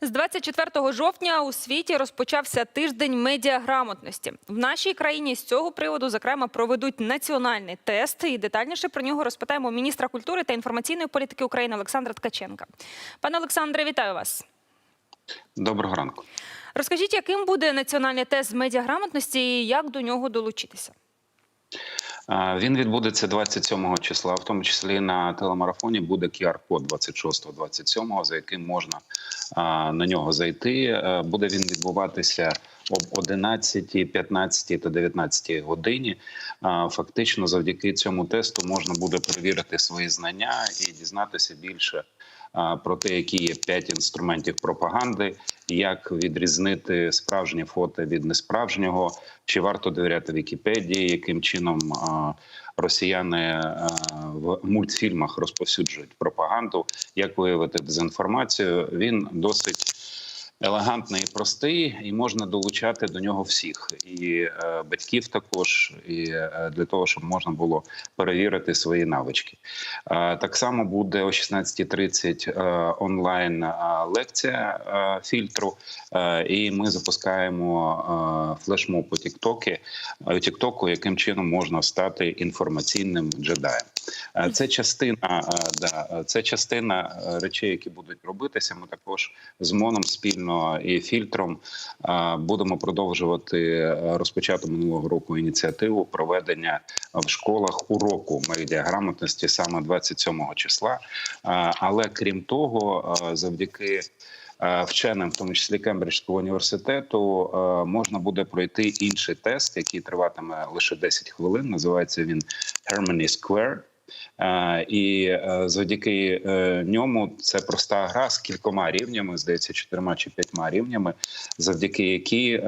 З 24 жовтня у світі розпочався тиждень медіаграмотності. В нашій країні з цього приводу, зокрема, проведуть національний тест. І детальніше про нього розпитаємо міністра культури та інформаційної політики України Олександра Ткаченка. Пане Олександре, вітаю вас. Доброго ранку. Розкажіть, яким буде національний тест з медіаграмотності і як до нього долучитися? Він відбудеться 27 числа, в тому числі на телемарафоні буде QR-код 26-27, за яким можна на нього зайти. Е, Буде він відбуватися об 11, 15 та 19 годині. Фактично, завдяки цьому тесту можна буде перевірити свої знання і дізнатися більше про те, які є п'ять інструментів пропаганди, як відрізнити справжнє фото від несправжнього, чи варто довіряти Вікіпедії, яким чином росіяни в мультфільмах розповсюджують пропаганду, як виявити дезінформацію. Він досить. Елегантний і простий, і можна долучати до нього всіх, і е, батьків також, і е, для того, щоб можна було перевірити свої навички. Е, так само буде о 16.30 е, онлайн е, лекція е, фільтру, е, і ми запускаємо е, флешмоб у Тіктокі, у Тіктоку, яким чином можна стати інформаційним джедаєм. Е, Це частина е, да, це частина е, речей, які будуть робитися. Ми також з МОНом спільно і фільтром е, будемо продовжувати е, розпочату минулого року ініціативу проведення в школах уроку медіаграмотності саме 27 числа. Е, Але крім того, е, завдяки е, вченим, в тому числі Кембриджського університету, е, можна буде пройти інший тест, який триватиме лише 10 хвилин. Називається він Harmony Square. Е, І е, завдяки е, ньому це проста гра з кількома рівнями, здається, чотирма чи п'ятьма рівнями, завдяки якій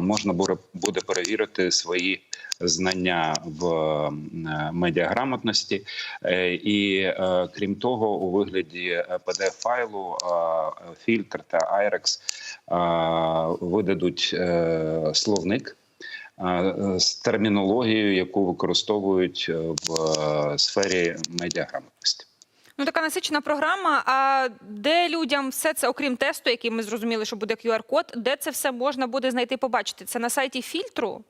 можна буде- перевірити свої знання в медіаграмотності. І крім того, у вигляді pdf файлу фільтр та IREX видадуть словник з термінологією, яку використовують е, в е, сфері медіаграмотності. Ну, така насичена програма. А де людям все це, окрім тесту, який ми зрозуміли, що буде QR-код, де це все можна буде знайти, побачити? Це на сайті фільтру?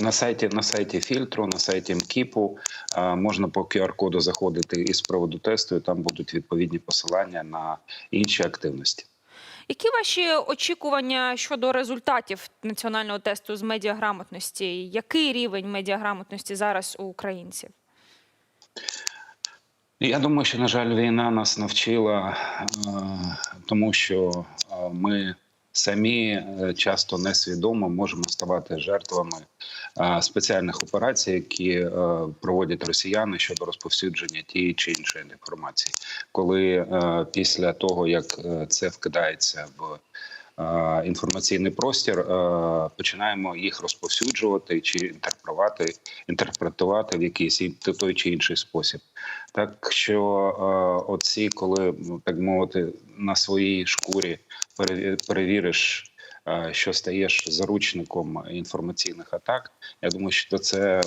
На сайті на сайті фільтру, на сайті МКІПу е, можна по QR-коду заходити із приводу тесту. і Там будуть відповідні посилання на інші активності. Які ваші очікування щодо результатів національного тесту з медіаграмотності? Який рівень медіаграмотності зараз у українців? Я думаю, що на жаль, війна нас навчила, е, тому що е, ми самі е, часто несвідомо можемо ставати жертвами спеціальних операцій, які е, проводять росіяни щодо розповсюдження тієї чи іншої інформації, коли е, після того як це вкидається в інформаційний простір, е, починаємо їх розповсюджувати чи інтерпретувати, інтерпретувати в якийсь той чи інший спосіб. Так що е, оці, коли ну так мовити, на своїй шкурі переві- перевіриш, е, що стаєш заручником інформаційних атак. Я думаю, що це е,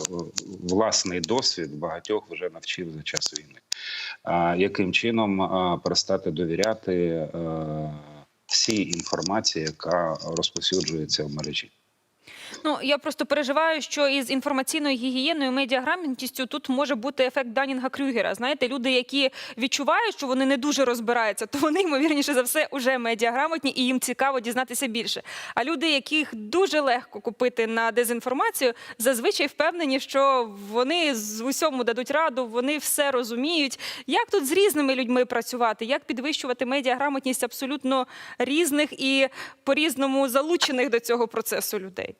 власний досвід багатьох вже навчив за час війни. Яким чином е, перестати довіряти е, всій інформації, яка розповсюджується в мережі? Ну я просто переживаю, що із інформаційною гігієною, медіаграмотністю тут може бути ефект Данінга Крюгера. Знаєте, люди, які відчувають, що вони не дуже розбираються, то вони ймовірніше за все уже медіаграмотні і їм цікаво дізнатися більше. А люди, яких дуже легко купити на дезінформацію, зазвичай впевнені, що вони з усьому дадуть раду, вони все розуміють. Як тут з різними людьми працювати? Як підвищувати медіаграмотність абсолютно різних і по-різному залучених до цього процесу людей?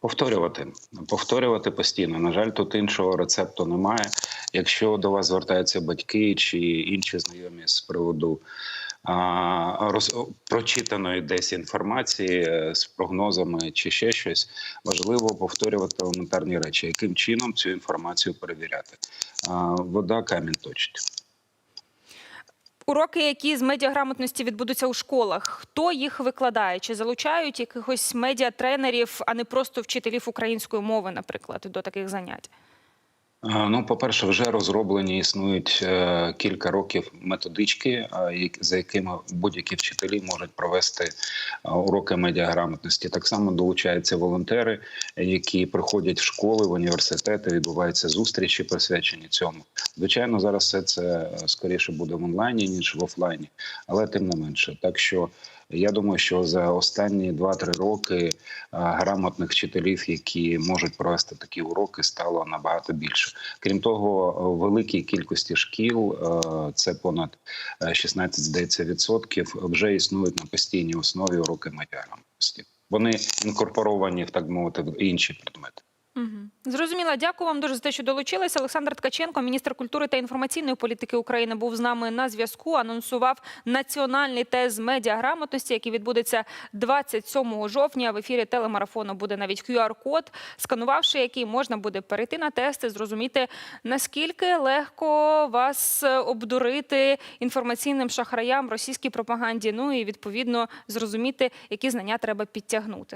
Повторювати, повторювати постійно. На жаль, тут іншого рецепту немає. Якщо до вас звертаються батьки чи інші знайомі з приводу а, роз, прочитаної десь інформації е, з прогнозами чи ще щось, важливо повторювати елементарні речі, яким чином цю інформацію перевіряти. А, вода камінь точить. Уроки, які з медіаграмотності відбудуться у школах, хто їх викладає? Чи залучають якихось медіатренерів, а не просто вчителів української мови, наприклад, до таких занять? Е, Ну, по-перше, вже розроблені існують е, кілька років методички, е, за якими будь-які вчителі можуть провести уроки медіаграмотності. Так само долучаються волонтери, які приходять в школи, в університети, відбуваються зустрічі, присвячені цьому. Звичайно, зараз все це скоріше буде в онлайні ніж в офлайні, але тим не менше. Так що я думаю, що за останні 2-3 роки е, грамотних вчителів, які можуть провести такі уроки, стало набагато більше. Крім того, в великій кількості шкіл е, це понад е, 16, здається, відсотків вже існують на постійній основі уроки медіаграмотності. Вони інкорпоровані в так мовити в інші предмети. Зрозуміла. Дякую вам дуже за те, що долучилися. Олександр Ткаченко, міністр культури та інформаційної політики України, був з нами на зв'язку. Анонсував національний тест медіаграмотності, який відбудеться 27 жовтня. В ефірі телемарафону буде навіть QR-код, сканувавши який можна буде перейти на тести, зрозуміти наскільки легко вас обдурити інформаційним шахраям, російській пропаганді. Ну і відповідно зрозуміти, які знання треба підтягнути.